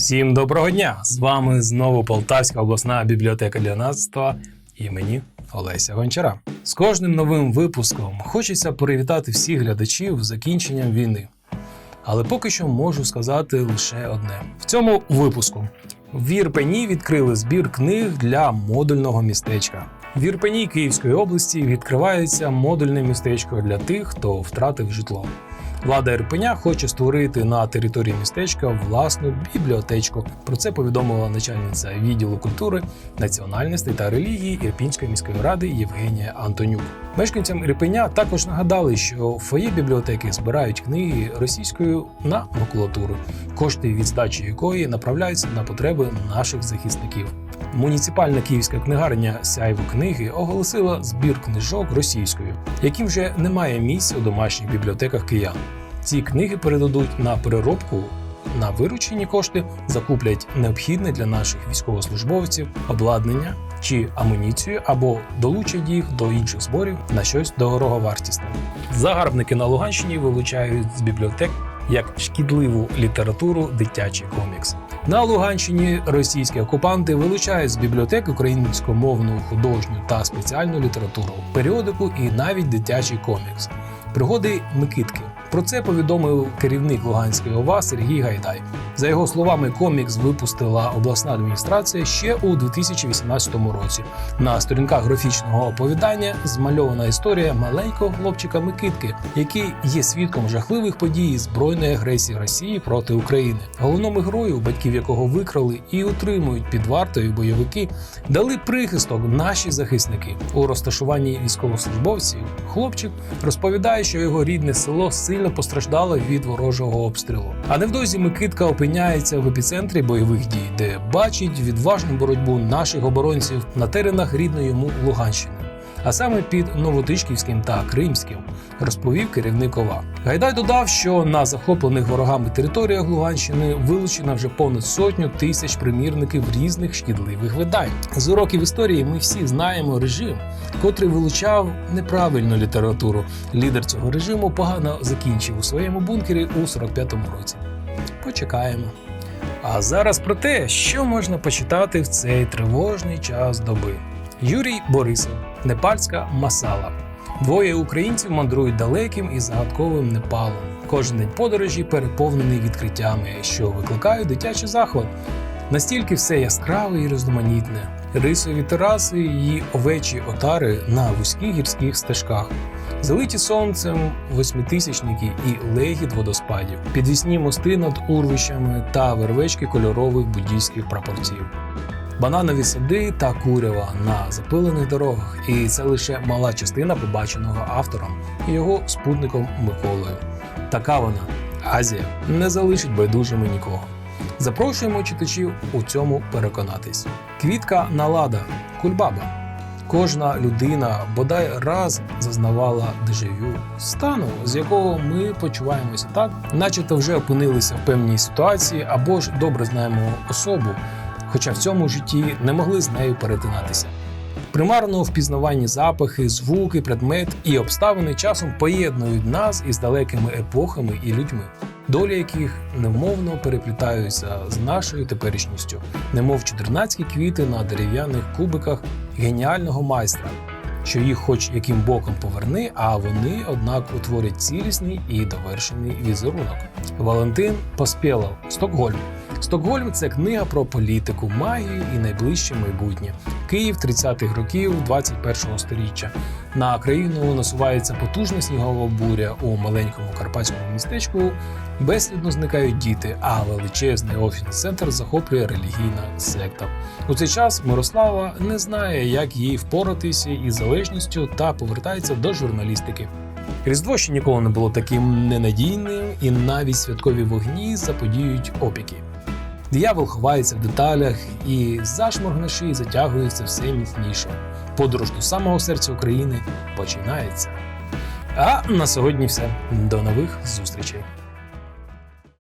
Всім доброго дня! З вами знову Полтавська обласна бібліотека для нацтва імені Олеся Гончара. З кожним новим випуском хочеться привітати всіх глядачів з закінченням війни. Але поки що можу сказати лише одне: в цьому випуску в Ірпені відкрили збір книг для модульного містечка. В Ірпені Київської області відкривається модульне містечко для тих, хто втратив житло. Влада Ірпеня хоче створити на території містечка власну бібліотечку. Про це повідомила начальниця відділу культури, національностей та релігії Ірпінської міської ради Євгенія Антонюк. Мешканцям Ірпеня також нагадали, що в фоє бібліотеки збирають книги російською на макулатуру, кошти від здачі якої направляються на потреби наших захисників. Муніципальна київська книгарня Сяйво книги оголосила збір книжок російською, яким вже немає місця у домашніх бібліотеках киян. Ці книги передадуть на переробку. На виручені кошти закуплять необхідне для наших військовослужбовців обладнання чи амуніцію або долучать їх до інших зборів на щось дороговартісне. Загарбники на Луганщині вилучають з бібліотек як шкідливу літературу дитячий комікс. На Луганщині російські окупанти вилучають з бібліотек українськомовну художню та спеціальну літературу, періодику і навіть дитячий комікс. Пригоди Микитки. Про це повідомив керівник Луганської ОВА Сергій Гайдай. За його словами, комікс випустила обласна адміністрація ще у 2018 році. На сторінках графічного оповідання змальована історія маленького хлопчика Микитки, який є свідком жахливих подій збройної агресії Росії проти України. Головному герою, батьків якого викрали і утримують під вартою бойовики, дали прихисток наші захисники. У розташуванні військовослужбовців хлопчик розповідає, що його рідне село сильно постраждало від ворожого обстрілу. А невдовзі Микитка опиняється в епіцентрі бойових дій, де бачить відважну боротьбу наших оборонців на теренах рідної йому Луганщини. А саме під Новотишківським та Кримським, розповів керівник ОВА. Гайдай додав, що на захоплених ворогами територіях Луганщини вилучено вже понад сотню тисяч примірників різних шкідливих видань. З уроків історії ми всі знаємо режим, котрий вилучав неправильну літературу. Лідер цього режиму погано закінчив у своєму бункері у 45-му році. Почекаємо. А зараз про те, що можна почитати в цей тривожний час доби. Юрій Борисов, Непальська масала. Двоє українців мандрують далеким і загадковим Непалом. Кожен день подорожі переповнений відкриттями, що викликають дитячий захват. Настільки все яскраве і різноманітне. Рисові тераси і овечі отари на вузьких гірських стежках, залиті сонцем восьмитисячники і легіт водоспадів, підвісні мости над урвищами та вервечки кольорових буддійських прапорців бананові сади та курява на запилених дорогах. І це лише мала частина побаченого автором і його спутником Миколою. Така вона Азія не залишить байдужими нікого. Запрошуємо читачів у цьому переконатись. Квітка налада, кульбаба. Кожна людина бодай раз зазнавала дежавю стану, з якого ми почуваємося так, начебто вже опинилися в певній ситуації або ж добре знаємо особу, хоча в цьому житті не могли з нею перетинатися. Примарно впізнавані запахи, звуки, предмет і обставини часом поєднують нас із далекими епохами і людьми, долі яких невмовно переплітаються з нашою теперішністю, немов чудернацькі квіти на дерев'яних кубиках геніального майстра, що їх, хоч яким боком поверни, а вони, однак, утворять цілісний і довершений візерунок. Валентин Поспєлов, Стокгольм. Стокгольм це книга про політику, магію і найближче майбутнє. Київ 30-х років 21-го сторіччя. На країну насувається потужна снігова буря у маленькому карпатському містечку. Безслідно зникають діти, а величезний офісний центр захоплює релігійна секта. У цей час Мирослава не знає, як їй впоратися із залежністю та повертається до журналістики. Різдво ще ніколи не було таким ненадійним, і навіть святкові вогні заподіюють опіки. Диявол ховається в деталях, і зашморг на шиї затягується все міцніше. Подорож до самого серця України починається. А на сьогодні все. До нових зустрічей.